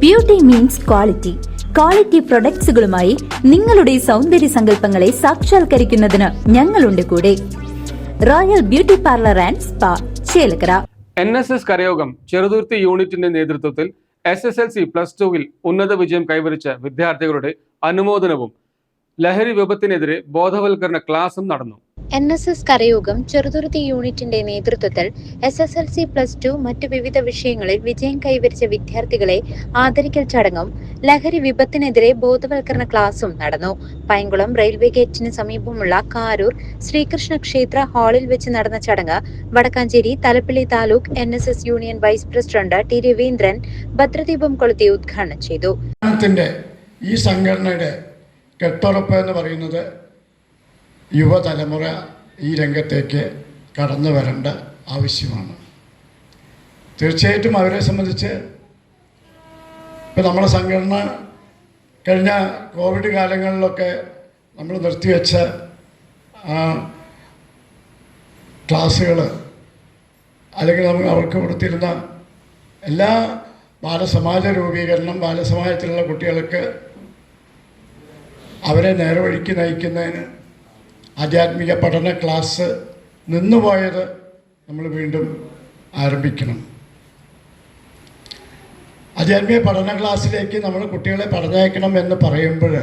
Beauty means quality quality പ്രൊഡക്ട്സുകളുമായി നിങ്ങളുടെ സൗന്ദര്യ സങ്കല്പങ്ങളെ സാക്ഷാത്കരിക്കുന്നതിന് ഞങ്ങളുണ്ട് കൂടെ. Royal beauty parlour and spa Chelakkara. N S S കരയോഗം Cheruthuruthy യൂണിറ്റിന്റെ നേതൃത്വത്തിൽ S S L C plus ടുവിൽ ഉന്നത വിജയം കൈവരിച്ച വിദ്യാർത്ഥികളുടെ അനുമോദനവും ലഹരി വിപത്തിനെതിരെ ബോധവൽക്കരണ ക്ലാസും നടന്നു. എൻ എസ് എസ് കരയോഗം ചെറുതുരുത്തി യൂണിറ്റിന്റെ നേതൃത്വത്തിൽ S S L C plus two മറ്റു വിവിധ വിഷയങ്ങളിൽ വിജയം കൈവരിച്ച വിദ്യാർത്ഥികളെ ആദരിക്കൽ ചടങ്ങും ലഹരി വിപത്തിനെതിരെ ബോധവൽക്കരണ ക്ലാസും നടന്നു. പൈങ്കുളം റെയിൽവേ ഗേറ്റിന് സമീപമുള്ള കാരൂർ ശ്രീകൃഷ്ണ ക്ഷേത്ര ഹാളിൽ വെച്ച് നടന്ന ചടങ്ങ് Vadakkanchery Thalappilly taluk N S S union vice president T Raveendran ഭദ്രദീപം കൊളുത്തി ഉദ്ഘാടനം ചെയ്തു. ഈ സംഘടനയുടെ കെട്ടുറപ്പ് എന്ന് പറയുന്നത് യുവതലമുറ ഈ രംഗത്തേക്ക് കടന്നു വരേണ്ട ആവശ്യമാണ്. തീർച്ചയായിട്ടും അവരെ സംബന്ധിച്ച് ഇപ്പം നമ്മുടെ സംഘടന കഴിഞ്ഞ കോവിഡ് കാലങ്ങളിലൊക്കെ നമ്മൾ നിർത്തിവെച്ച ക്ലാസ്സുകൾ അല്ലെങ്കിൽ നമുക്ക് അവർക്ക് കൊടുത്തിരുന്ന എല്ലാ ബാലസമാജ രൂപീകരണം ബാലസമാജത്തിലുള്ള കുട്ടികൾക്ക് അവരെ നേർവഴിക്ക് നയിക്കുന്നതിന് ആധ്യാത്മിക പഠന ക്ലാസ് നിന്നുപോയത് നമ്മൾ വീണ്ടും ആരംഭിക്കണം. ആധ്യാത്മിക പഠന ക്ലാസ്സിലേക്ക് നമ്മൾ കുട്ടികളെ പഠനയക്കണം എന്ന് പറയുമ്പോൾ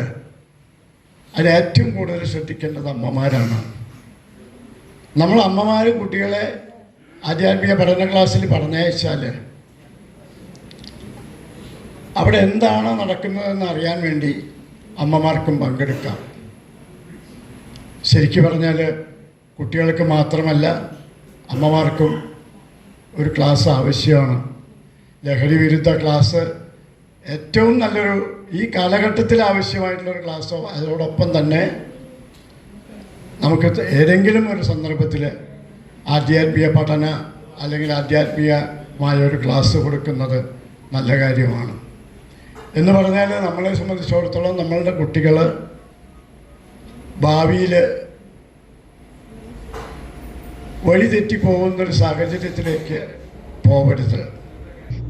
അതിന് ഏറ്റവും കൂടുതൽ ശ്രദ്ധിക്കേണ്ടത് അമ്മമാരാണ്. നമ്മൾ അമ്മമാർ കുട്ടികളെ ആധ്യാത്മിക പഠന ക്ലാസ്സിൽ പഠനയച്ചാൽ അവിടെ എന്താണ് നടക്കുന്നതെന്ന് അറിയാൻ വേണ്ടി അമ്മമാർക്കും പങ്കെടുക്കാം. ശരിക്കു പറഞ്ഞാൽ കുട്ടികൾക്ക് മാത്രമല്ല അമ്മമാർക്കും ഒരു ക്ലാസ് ആവശ്യമാണ്. ലഹരി വിരുദ്ധ ക്ലാസ് ഏറ്റവും നല്ലൊരു ഈ കാലഘട്ടത്തിൽ ആവശ്യമായിട്ടുള്ളൊരു ക്ലാസ്സോ അതോടൊപ്പം തന്നെ നമുക്ക് ഏതെങ്കിലും ഒരു സന്ദർഭത്തിൽ ആധ്യാത്മിക പഠന അല്ലെങ്കിൽ ആധ്യാത്മികമായ ഒരു ക്ലാസ് കൊടുക്കുന്നത് നല്ല കാര്യമാണ്. എന്ന് പറഞ്ഞാൽ നമ്മളെ സംബന്ധിച്ചിടത്തോളം നമ്മളുടെ കുട്ടികൾ ഭാവിയിൽ വഴിതെറ്റിപ്പോകുന്നൊരു സാഹചര്യത്തിലേക്ക് പോകരുത്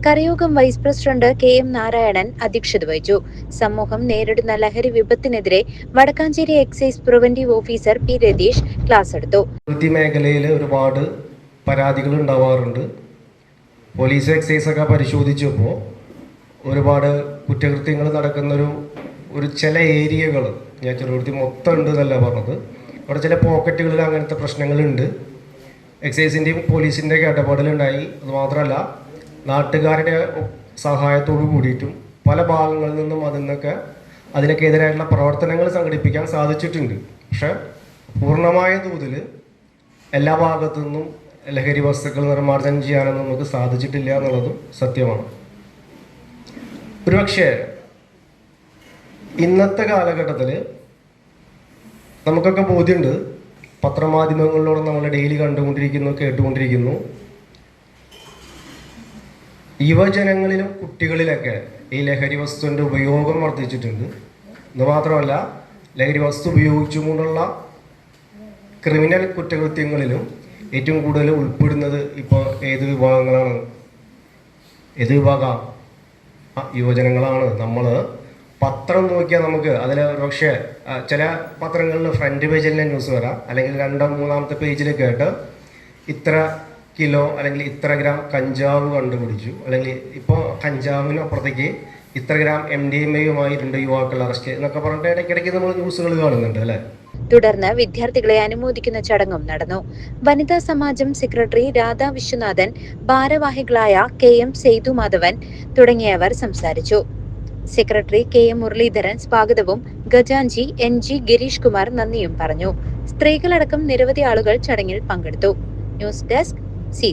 കരയോഗം vice president K M Narayanan അധ്യക്ഷത വഹിച്ചു. സമൂഹം നേരിടുന്ന ലഹരി വിപത്തിനെതിരെ Vadakkanchery excise preventive officer P Ratheesh class എടുത്തു. മേഖലയിൽ ഒരുപാട് പരാതികൾ ഉണ്ടാവാറുണ്ട്. പോലീസ് എക്സൈസ് ഒക്കെ പരിശോധിച്ചപ്പോൾ ഒരുപാട് കുറ്റകൃത്യങ്ങൾ നടക്കുന്നൊരു ഒരു ചില ഏരിയകൾ ഞാൻ ചെറുപുരത്തി മൊത്തം ഉണ്ട് എന്നല്ല പറഞ്ഞത്. അവിടെ ചില പോക്കറ്റുകളിൽ അങ്ങനത്തെ പ്രശ്നങ്ങളുണ്ട്. എക്സൈസിന്റെയും പോലീസിന്റെയൊക്കെ ഇടപെടലുണ്ടായി അതുമാത്രമല്ല നാട്ടുകാരുടെ സഹായത്തോടു കൂടിയിട്ടും പല ഭാഗങ്ങളിൽ നിന്നും അതിൽ നിന്നൊക്കെ അതിനൊക്കെ എതിരായിട്ടുള്ള പ്രവർത്തനങ്ങൾ സംഘടിപ്പിക്കാൻ സാധിച്ചിട്ടുണ്ട്. പക്ഷേ പൂർണമായ തോതിൽ എല്ലാ ഭാഗത്തു നിന്നും ലഹരി വസ്തുക്കൾ നിർമ്മാർജനം ചെയ്യാനൊന്നും നമുക്ക് സാധിച്ചിട്ടില്ല എന്നുള്ളതും സത്യമാണ്. ഒരുപക്ഷെ ഇന്നത്തെ കാലഘട്ടത്തിൽ നമുക്കൊക്കെ ബോധ്യമുണ്ട് പത്രമാധ്യമങ്ങളിലൂടെ നമ്മൾ ഡെയിലി കണ്ടുകൊണ്ടിരിക്കുന്നു കേട്ടുകൊണ്ടിരിക്കുന്നു. യുവജനങ്ങളിലും കുട്ടികളിലൊക്കെ ഈ ലഹരി വസ്തുവിന്റെ ഉപയോഗം വർദ്ധിച്ചിട്ടുണ്ട്. എന്ന് മാത്രമല്ല ലഹരി വസ്തു ഉപയോഗിച്ചുകൊണ്ടുള്ള ക്രിമിനൽ കുറ്റകൃത്യങ്ങളിലും ഏറ്റവും കൂടുതൽ ഉൾപ്പെടുന്നത് ഇപ്പോൾ ഏത് വിഭാഗങ്ങളാണ്? ഏത് വിഭാഗം? യുവജനങ്ങളാണ്. നമ്മൾ പത്രം നോക്കിയാൽ നമുക്ക് അതിൽ പക്ഷേ ചില പത്രങ്ങളിൽ ഫ്രണ്ട് പേജിൽ തന്നെ ന്യൂസ് വരാം. അല്ലെങ്കിൽ രണ്ടോ മൂന്നാമത്തെ പേജിൽ കേട്ട് ഇത്ര കിലോ അല്ലെങ്കിൽ ഇത്ര ഗ്രാം കഞ്ചാവ് കണ്ടുപിടിച്ചു. അല്ലെങ്കിൽ ഇപ്പോൾ കഞ്ചാവിന് അപ്പുറത്തേക്ക് ഇത്ര ഗ്രാം എം ഡി എം എയുമായി രണ്ട് യുവാക്കൾ അറസ്റ്റ് എന്നൊക്കെ പറഞ്ഞിട്ട് ഇടയ്ക്കിടയ്ക്ക് നമ്മൾ ന്യൂസുകൾ കാണുന്നുണ്ട് അല്ലേ? തുടർന്ന് വിദ്യാർത്ഥികളെ അനുമോദിക്കുന്ന ചടങ്ങും നടന്നു. വനിതാ സമാജം സെക്രട്ടറി രാധാ വിശ്വനാഥൻ ഭാരവാഹികളായ കെ എം സേതു മാധവൻ തുടങ്ങിയവർ സംസാരിച്ചു. സെക്രട്ടറി കെ എം മുരളീധരൻ സ്വാഗതവും. ഗജാൻജി എൻ ജി ഗിരീഷ് കുമാർ നന്ദിയും പറഞ്ഞു. സ്ത്രീകളടക്കം നിരവധി ആളുകൾ ചടങ്ങിൽ പങ്കെടുത്തു. News desk C